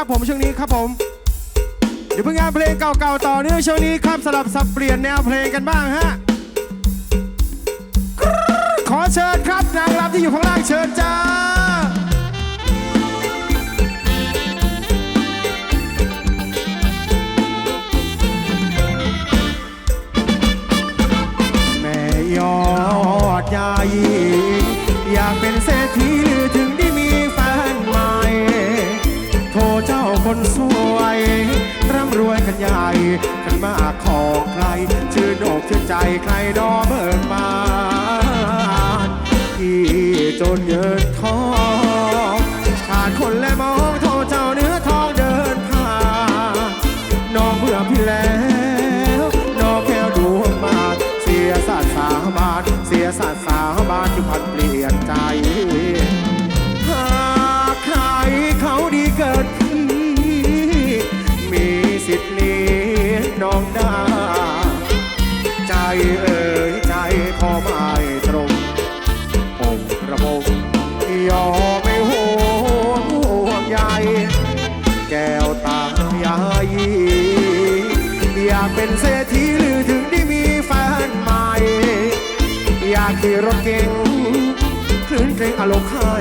ครับผมช่วงนี้ครับผมเดี๋ยวเพิ่งงานเพลงเก่าๆต่อเนื่องช่วงนี้ครับสลับสับเปลี่ยนแนวเพลงกันบ้างฮะขอเชิญครับนางรำที่อยู่ข้างล่างเชิญจ้า ใคร ชื่นอกชื่นใจใครดอเบิกบานที่จนเยินทองขาดคนและมองโทษเจ้าเนื้อทองเดินผ่านน้องเบื่อพี่แล้วน้องแก้วดวงมาเสียสัตว์สาบานเสียสัตว์ คลื่นเพลงอารมณ์ให้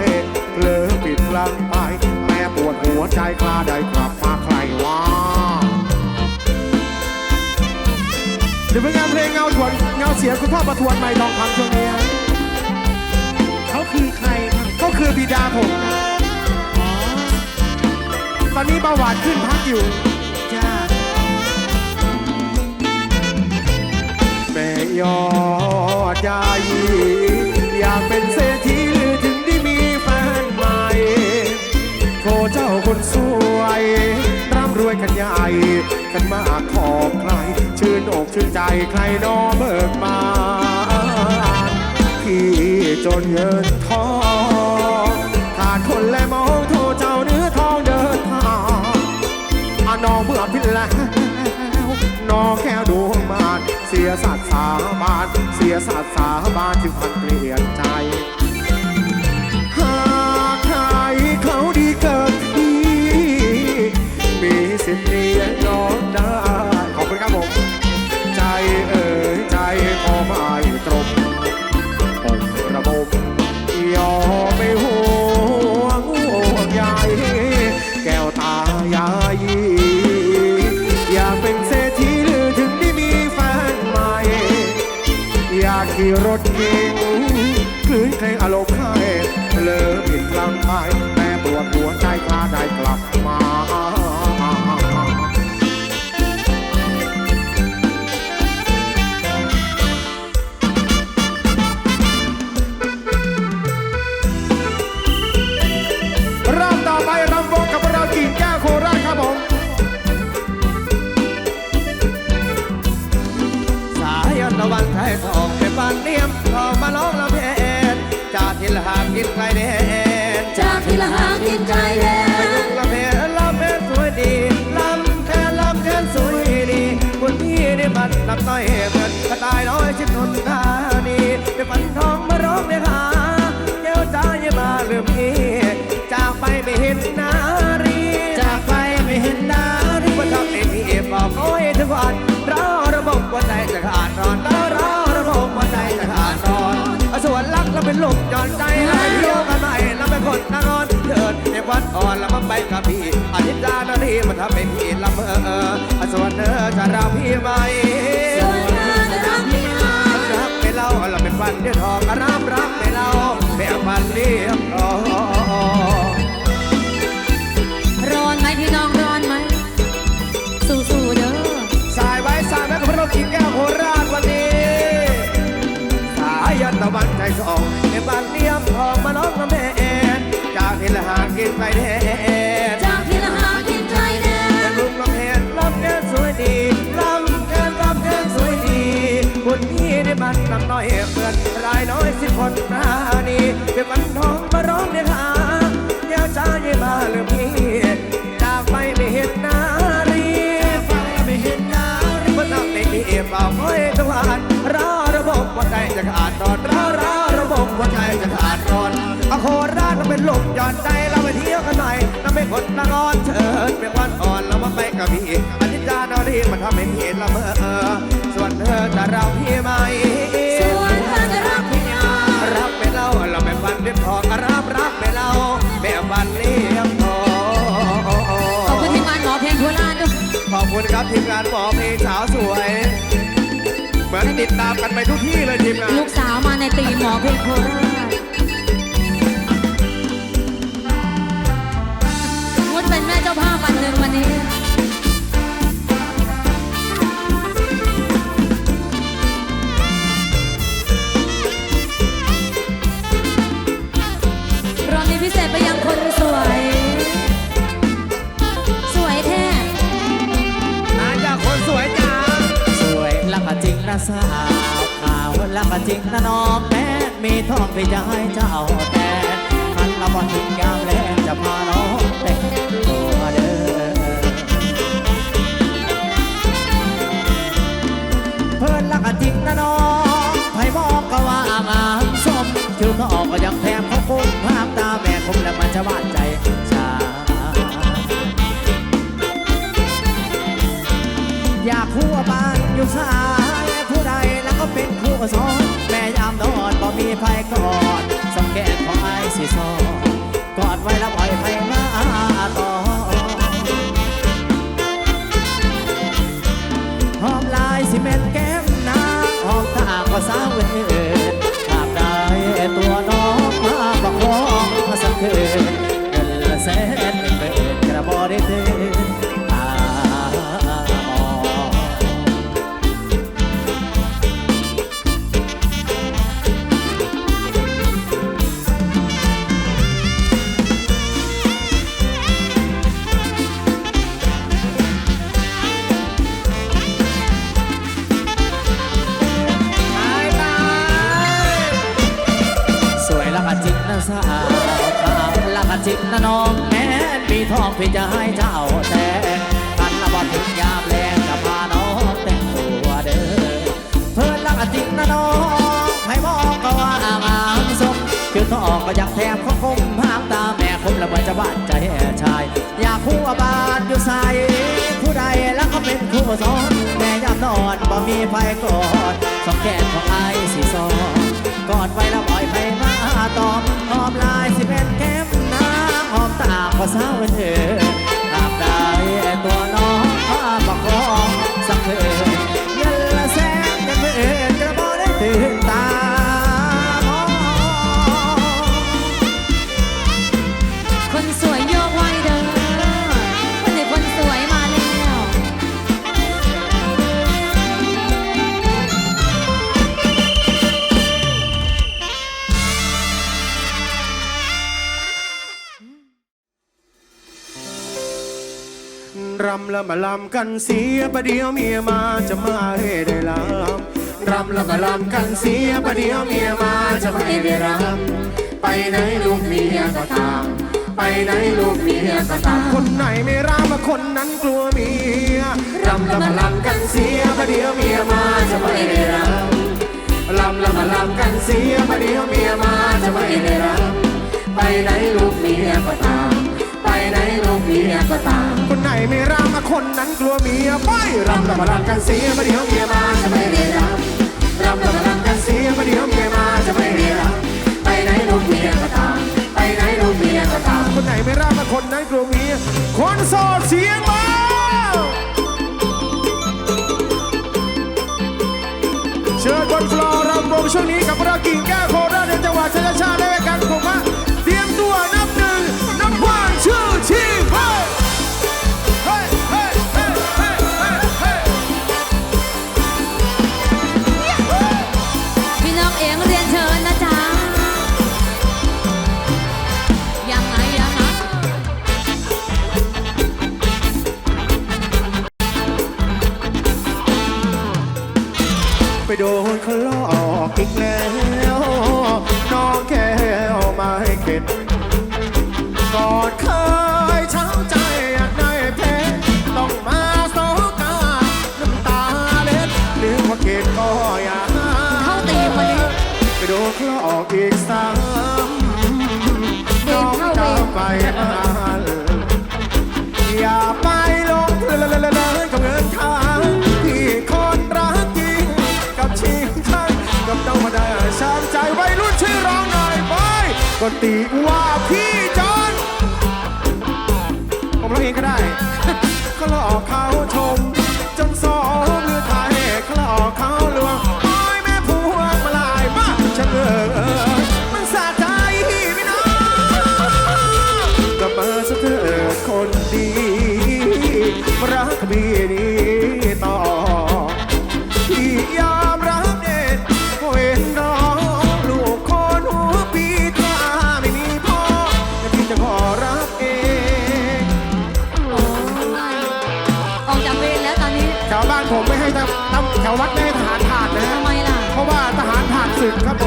เผลอปิดพลังไป แม่ปวดหัวใจคลาได้กลับมาใครว่าเดี๋ยวเป็นงานเพลงเงาทวนเงาเสียงคุณพ่อประทวนไม่ทองคำช่วงนี้ฮะเขาคือใครครับก็คือบิดาผมนะตอนนี้เบาหวานขึ้นพักอยู่จ้าแม่ยอดยายีอยากเป็นเศรษฐี โทรเจ้าคนสวยร่ำรวยกันใหญ่กันมากขอบใคร ชื่นอกชื่นใจใครนอเบิกบานพี่จนเงินทองขาดคนและมองโทเจ้าเนื้อทองเดินทางอน้องเบื่อพี่แล้วน้องแค่ดวงมานเสียสัตว์สาบานเสียสัตว์สาบานจึงพันเปลี่ยนใจ ได้ ขอบคุณครับผม ใจเอ่ยใจพอไม่ตรงองค์ระบบยอมไม่ห่วงห่วงใยแก้วตายายอยากเป็นเศรษฐีหรือถึงได้มีแฟนใหม่ อยากขี่รถเก๋งคลื่นเพลงอารมณ์ให้เลอผิดลำไปแม่ปวดหัวใจคลาได้ ได้บัดลำต้อยเหมือนกระต่ายน้อยชิดนนทานีไปฝันทองมาร้องเลยหาเจ้าจ้าอย่ามาลืมพี่จากไปไม่เห็นนารีจากไปไม่เห็นหน้ารีว่าทำให้พี่บอกโอ้ยทุกวันราระบบหัวใจจะขาดนอนราเราระบบหัวใจจะขาดนอนอส่วนรักเราเป็นลูกจอนใจให้โยกกันใหม่เราเป็นคนนาง วัดอ่อนล้วมาไปกับพี่อธิจานารีมันทำให้พี่ละเมอเอาส่วนเธอจะรักพี่ไหมส่วนเธอจะรักพี่ไหมรักไม่เล่าเราเป็นฟันเดียวทองรักรักไม่เล่าไม่เอาฟันเรียบร้อยร้อนไหมพี่น้องร้อนไหมสู้ๆเด้อสายไว้สายแม่กับเรากินแก้วโคราชวันนี้สายยันตะวันใจสองในบ้านเลี้ยมทอง น้อยสิบคนนานีเป็นวันทองมาร้องเดียหาอย่าช้าอย่ามาลืมพี่จากไปไม่เห็นนารีไปไม่เห็นหน้ารีเมื่อทำไม่มีเปล่าคอยทุกวันรอระบบหัวใจจะขาดตอนรอรอระบบหัวใจจะขาดตอนอโคราชเป็นลมหย่อนใจเราไปเที่ยวกันหน่อยเราไม่กดละงอนเชิญเป็นวันอ่อนเรามาไปกับพี่อนิจจาดอรีมันทำให้พี่ละเมอส่วนเธอจะเราพี่ไม่ส่วนเธอจะรักพี่น้อง รักไม่เล่าเราไม่ฟันเรียบทองรับรักไม่เล่าแม่ฟันเรียบทองขอบคุณทีมงานหมอเพลงโคราชด้วยขอบคุณครับทีมงานหมอเพลงสาวสวย เหมือนติดตามกันไปทุกที่เลยทีมงานลูกสาวมาในตีมหมอเพลงโคราชงดเป็นแม่เจ้าภาพวันหนึ่งวันนี้ สาวขาวล้วก็จริงนะน้องแม่มีทองไปจะให้เจ้าแต่คันละบอถึงยามแลงจะพาน้องแต่งตัวเด้อเพิ่นละก็จริงนะน้อง สาวขาวละก็จริงนะน้องแม้นมีทองพี่จะให้เจ้าแต่กันละบอถึงยามแรงจะพาน้องแต่งตัวเด้อเพิ่นละก็จริงนะน้องให้มองก็ว่างามสมคือต้องออกก็อยากแถมเขาคมภาพตาแม่คมแล้วมันจะบาดใจชาย อยากคู่ว่าบ้านอยู่ใสผู้ใดแล้วก็เป็นคู่สอนแม่ยามนอนบ่มีไฟกอดสองแก้มของไอ้สีซอน กอดไว้แล้วปล่อยไปมาตอมหอมลายสิเป็นแก้มน้ำหอมตาพอสาวเธอตราบใดตัวน้องพาบักคองสักเธอเงินละแสนเงินเมื่อกระบอกได้ตื่นตามองคนสวยโยกไว้ แล้วมาลำกันเสียประเดี๋ยวเมียมาจะมาให้ได้ลำรำแล้วมาลำกันเสียประเดี๋ยวเมียมาจะไม่ได้รำไปไหนลูกเมียก็ตาม ไปไหนลูกเมียก็ตาม คนไหนไม่รำคนนั้นกลัวเมียรำแล้วมาลำกันเสียประเดี๋ยวเมียมาจะไม่ได้รำลำแล้วมาลำกันเสียมาเดี๋ยวเมียมาจะไม่ได้รำไปไหนลูกเมียก็ตาม ไปไหนลูกเมียก็ตาม คนไหนไม่รำมาคนนั้นกลัวเมียไปรำแล้วมาลำกันเสียมาเดี๋ยวเมียมาจะไม่ได้รำรำแล้วมาลำกันเสียมาเดี๋ยวเมียมาจะไม่ได้รำไปไหนลูกเมียก็ตาม ไปไหนลูกเมียก็ตาม คนไหนไม่รำมาคนนั้นกลัวเมียคนโสดเสียงมาเชิญบนฟลอร์รำวงช่วงนี้กับเรากิ่งแก้วโคราชในจังหวัดชัยชาติ เข้าตีวันนี้ไปโดนเขาหลอกอีกซ้ำดีไปมันอย่าไปลงเลินเลินเลินกับเงินทางที่คนรักจริงกับชิงชังกับเจ้ามาได้ชามใจไว้รุ่นช่วยร้องหน่อยไปก็ตีว่าพี่จอนผมร้องเองก็ได้ ก็หลอกเขาชม มารักพี่นี้ต่อ ที่ยอมรับเด็ดเห็นน้องลูกคนหัวปีถ้าไม่มีพ่อแต่พี่จะขอรับเอง โอ้ยออกจากเวรแล้วตอนนี้ชาวบ้านผมไม่ให้ทำทำแถววัดไม่ให้ทหารผ่านนะฮะทำไมล่ะ เพราะว่าทหารผ่านศึกครับผม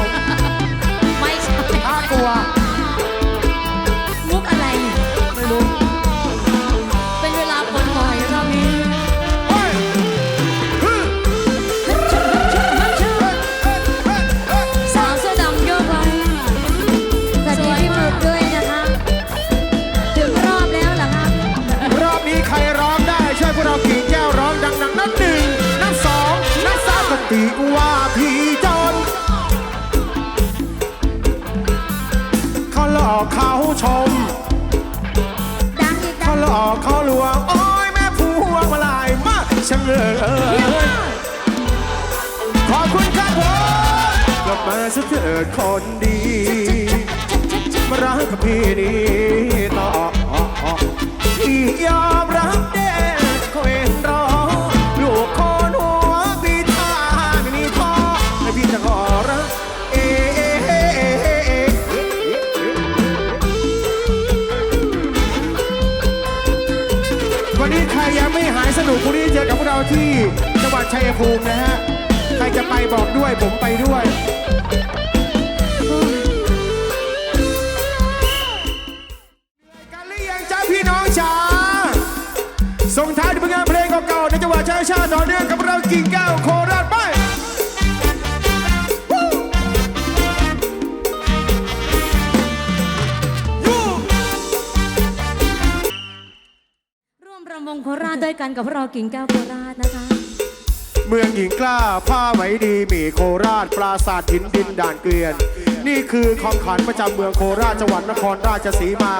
ไม่ ขอบคุณครับผมกลับมาสักเถิดคนดี มารักกับพี่นี้ต่อที่ยอมรับ ชัยภูมินะฮะ ใครจะไปบอกด้วยผมไปด้วย กันหรือยังจ้าพี่น้องจ๋าส่งท้ายด้วยผลงานเพลงเก่าๆในจังหวัดชายชาติต่อเนื่องกับเรากิ่งแก้วโคราชไป ร่วมรำวงโคราชด้วยกันกับพวกเรากิ่งแก้วโคราชนะคะ เมืองหญิงกล้าผ้าไหมดีหมีโคราชปราสาทหินดินด่านเกวียน นี่คือของขวัญประจำเมืองโคราชจังหวัดนครราชสีมา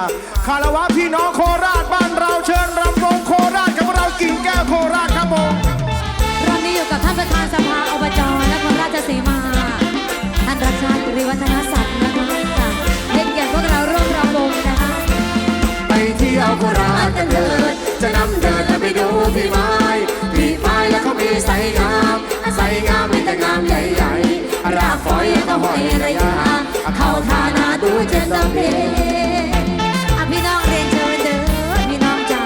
คารวะพี่น้องโคราชบ้านเราเชิญรำวงโคราชกับเรากิ่งแก้วโคราชครับผมรอบนี้อยู่กับท่านประธานสภาอบจนครราชสีมาท่านรัชชาติริวัฒนศักดิ์นะคะค่ะเป็นเกียรติพวกเราร่วมรำวงนะคะไปเที่ยวโคราชกันเถิดจะนำเดินไปดูพี่ไม้พี่ ไม้แล้วเขามีไสงามไสงามมีแต่งามใหญ่ๆรากฝอยก็ห้อยระยะเข้าท่านาดูเจนดำเพอะพี่น้องเรียนเชิญเด้อพี่น้องจ๋า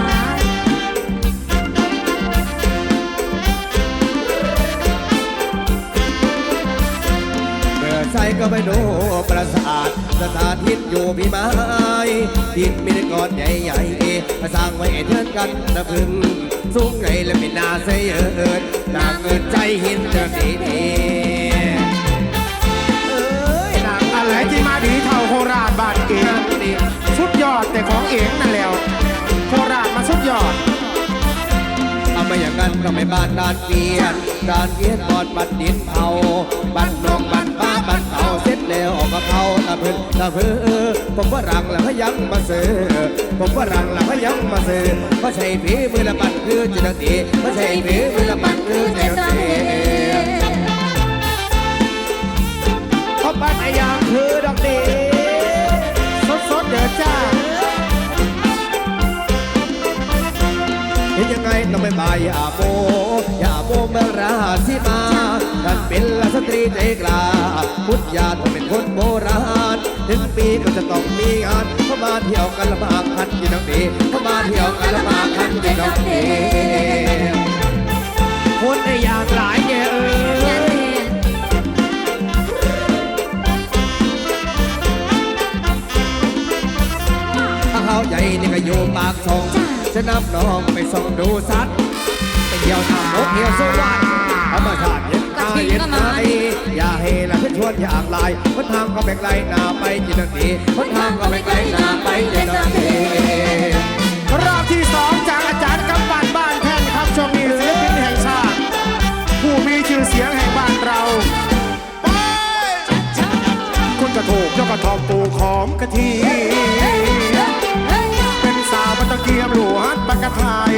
เมื่อใส่ก็ไปดูป สถานทิศอยู่พี่ไม้ดินมีแต่ก้อนใหญ่ๆสร้างไว้เทินกันนะพึ่งสูงไงและเป็นนาเสยเอิดนางเงินใจหินจะดีดีเอ้ยนางอะไรที่มาดีเท่าโคราชบ้านเองสุดยอดแต่ของเองนั่นแล้ว โคราชมาสุดยอด เอามาอย่างนั้นก็ไม่บ้านดานเกียนดานเกียนก่อนบัดดินเผาบัดนองบัดป้าบัดเผาเสร็จแล้วออกมาเขาตะพึ่งตะพึ่งผมว่ารังแล้วพยังมาเสือผมว่ารังแล้วพยังมาเสือก็ใช่ผีมือละปันคือจิตติก็ใช่ผีมือละปันคือจิตติเขาปั้นไอยางคือดอกดี ก็ไม่บายอย่าโมอย่าโมเมือราชสีมาท่านเป็นราสตรีใจกล้าพุทธญาต้องเป็นคนโบราณถึงปีก็จะต้องมีงานเข้ามาเที่ยวกันละมากพันกินน้องดีเข้ามาเที่ยวกันละมากพันกินน้องดีคนไอ้อยางหลายเออยันเรียนถ้าเขาใหญ่นี่ก็อยู่ปากช่อง จะนำน้องไปส่องดูสัตว์ไปเที่ยวทางนกเที่ยวสวรรค์ธรรมชาติเย็นใจาเย็นหายอย่าเฮละเพื่อนชวนอยากลายคนทางก็แบกไล่หน้าไปจินทีคนทางก็แบกไล่หน้าไปจินทีรอบที่สองจากอาจารย์กำปั้นบ้านแท่นครับช่วงนี้ศิลปินแห่งชาติ ผู้มีชื่อเสียงแห่งบ้านเราคุณกระโถกยกกระทอมปลูกหอมกะทิ บัตะเกียบหลวดบักกะไทย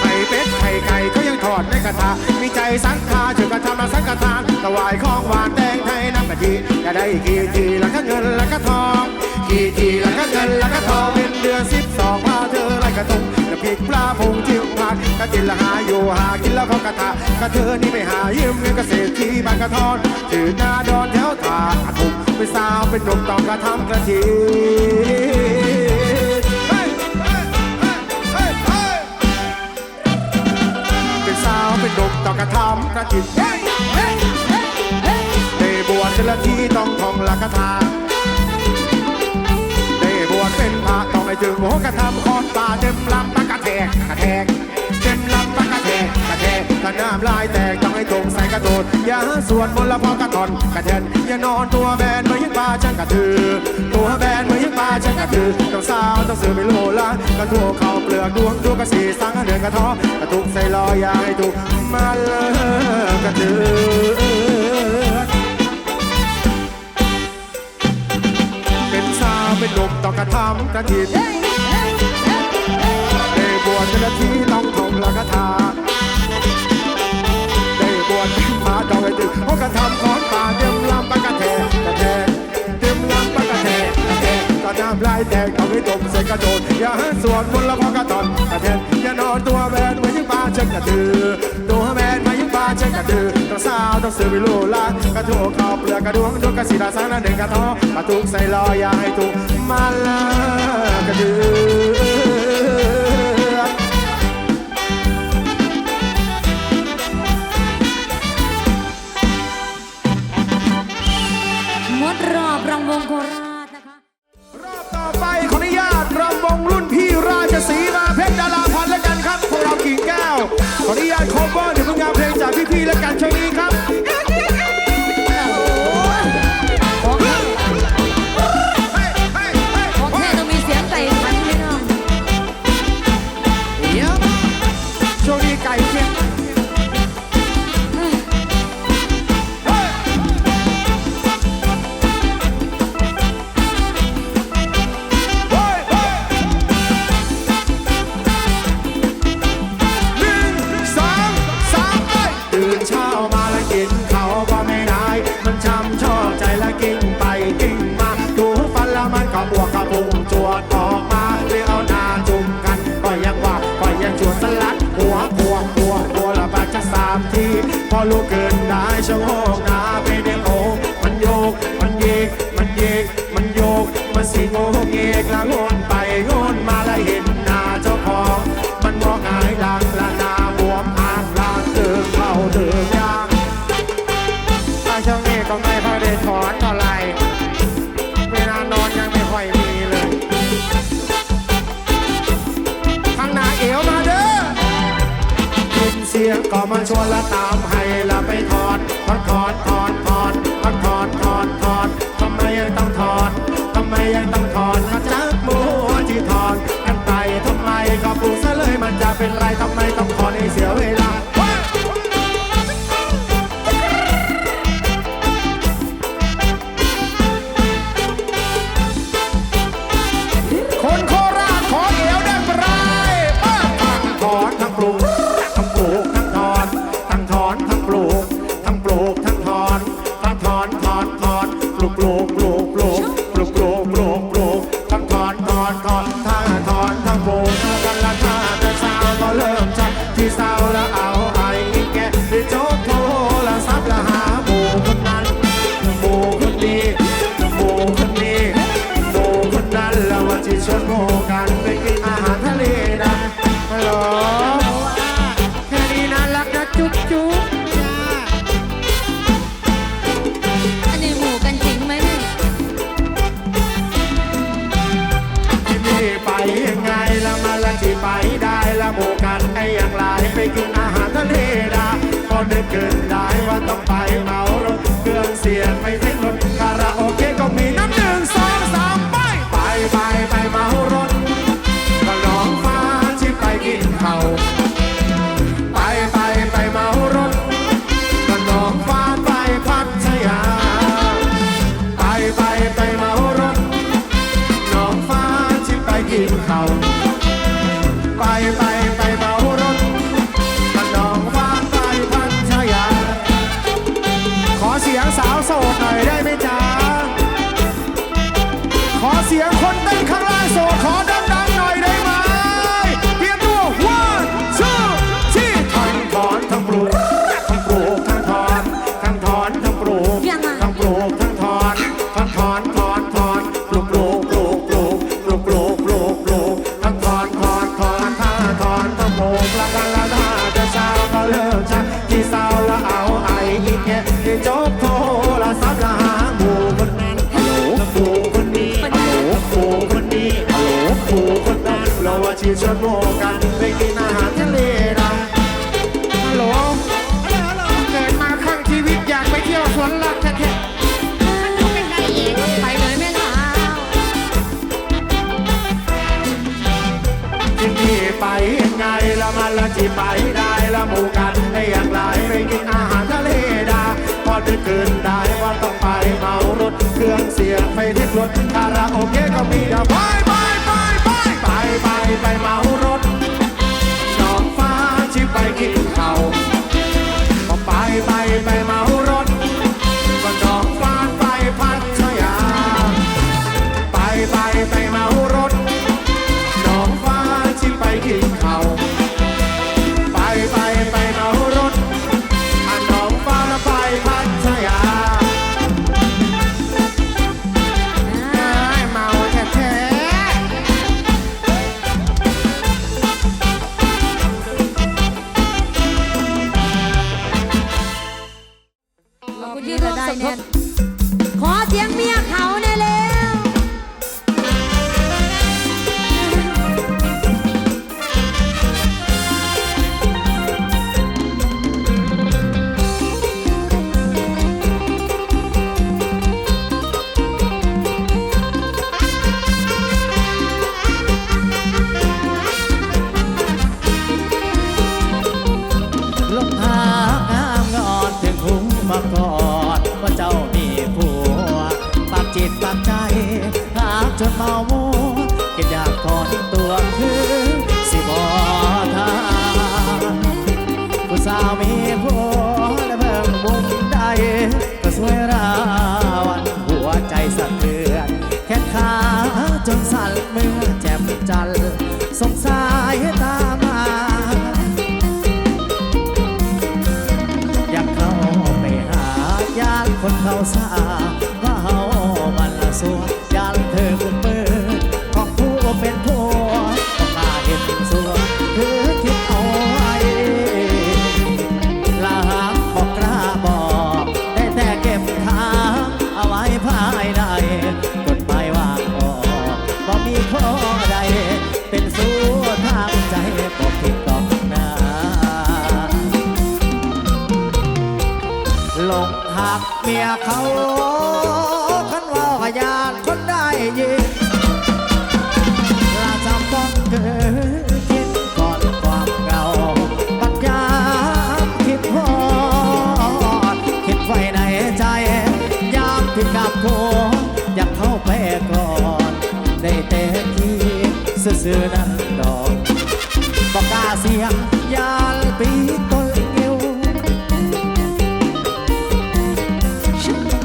ไข่เป็ดไข่ไก่ก็ยังทอดในกระทะมีใจสังคาจุดกระทำมาสังกทานถวายของหวานแดงไทยน้ำกะทิจะได้กี่ทีล้วก็เงินล้วก็ทองกี่ทีล้วก็เงินล้วก็ทองเป็นเดือนสิบสองพาเธอไล่กระทงน้ำพริกปลาพงจิ้มผักกะจินละหาอยู่หากินแล้วก็กระทะกระเธอนี่ไปหายืมเงินเกษตรที่บางกระทอนถือหน้าดอนแถวถาดถุงเป็นสาวเป็นหนุ่มต้องกระทำกระทิาวเป็นดกตอกระทำกระถิ่นได้บวชเป็นละทีต้องท่องลักทาได้บวชเป็นพระต้องให้จึงหัวกระทำคอนตาเต็มลำตะกะแทกกระแทกเต็มลำตะกะแทกกระแทกถ้าน้ำลายแตก ต้องให้ตรงใส่กระโดดอย่าสวนมนต์ละพอกระถอนกระเทนอย่านอนตัวแบนเหมือนยังปลาช่างกระถือตัวแบนเหมือนยังปลาช่างกระถือต้องสาวต้องซื้อไปโลละกระถูกเข้าเปลือกดวงดวงกระสีสังเดือนกระท้อกระทุกใส่ลอยอย่าให้ถูกมาเลิกกระถือเป็นสาวเป็นหนุ่มต้องกระทำกระถินได้บวชเป็นละทีต้องท่องละกถาได้บ วชเป็นพระต้องให้ถึงหัวกระทำของป่าเต็มลำปะกระแทกกระแทกเต็มลำปะกระแทกกระแทกก็น้ำลายแตกต้องให้ตกใส่กระโดดอย่าให้สวนมนละพอกระตอนกระแทกอย่านอนตัวแบนเหมือนยังปลาเชิงกระตือตัวแบนเหมือนยังปลาเชิงกระตือต้องสาวต้องซื้อไปโลละกระถูกขอบเปลือกกระดวงดวงกระสีดาสางนั่นเด่นกระท้อกระทุกใส่ลอยอย่าให้ถูกมาละกระดือ 感觉 ละตามให้ละไปถอดถอดถอดถอดถอดถอดถอดถอดถอดทำไมยังต้องถอดทำไมยังต้องถอดนะจากหมูที่ถอดกันไปทำไมก็ปลูกซะเลยมันจะเป็นไรทำไม สียงสาวโสดหน่อยได้ไหมจ๊ะ รถโมกันไปกินอาหารทะเลดำฮัลโหลเกิดมาครั้งชีวิตอยากไปเที่ยวสวนลักแท้มันดูเป็นไงเองไปเลยแม่สาวๆกินที่ไปยังไงละมันละจีไปได้ละหมู่กันใด้อย่างไรไปกินอาหารทะเลดาพอดึกคืนได้ว่าต้องไปเมารถเครื่องเสียงไปที่รถคาราโอเกะก็มีแต่ไปไป ไปไปมารถนองฟ้าที่ไปกินเขาไปไปไปมา เสียงเมียเขาเนี่ยเล 好餐 ซื้อนั้นดอกบอกกาเสียงยาลปีต้นเอว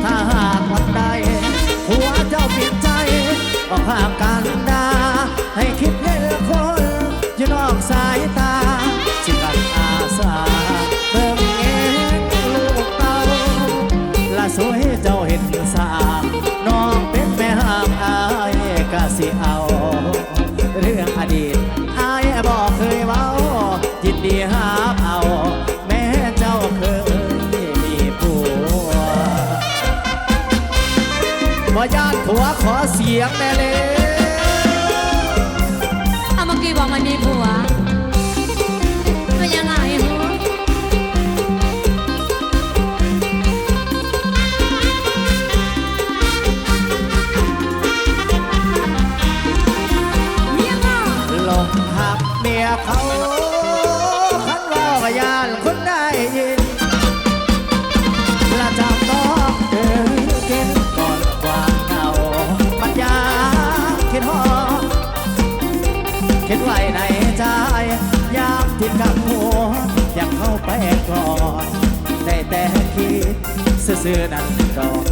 ถ้าหากวันใดหัวเจ้าเปลี่ยนใจอกห่าพกันดาให้คิด ดีตอายบอกเคยเว้า ยินดีหาเอาแม่เจ้าเคยมีผัวบ่ญาติผัวขอเสียงแน่เลยื้อนั่นดอก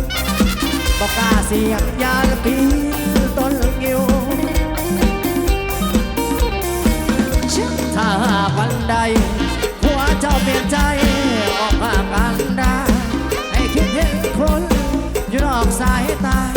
บอกกล้าเสียงยาละพีต้นงิวถ้าหากวันใด หัวเจ้าเปลี่ยนใจออกมากันได้ให้คิดเห็นคนอยู่นอกสายตา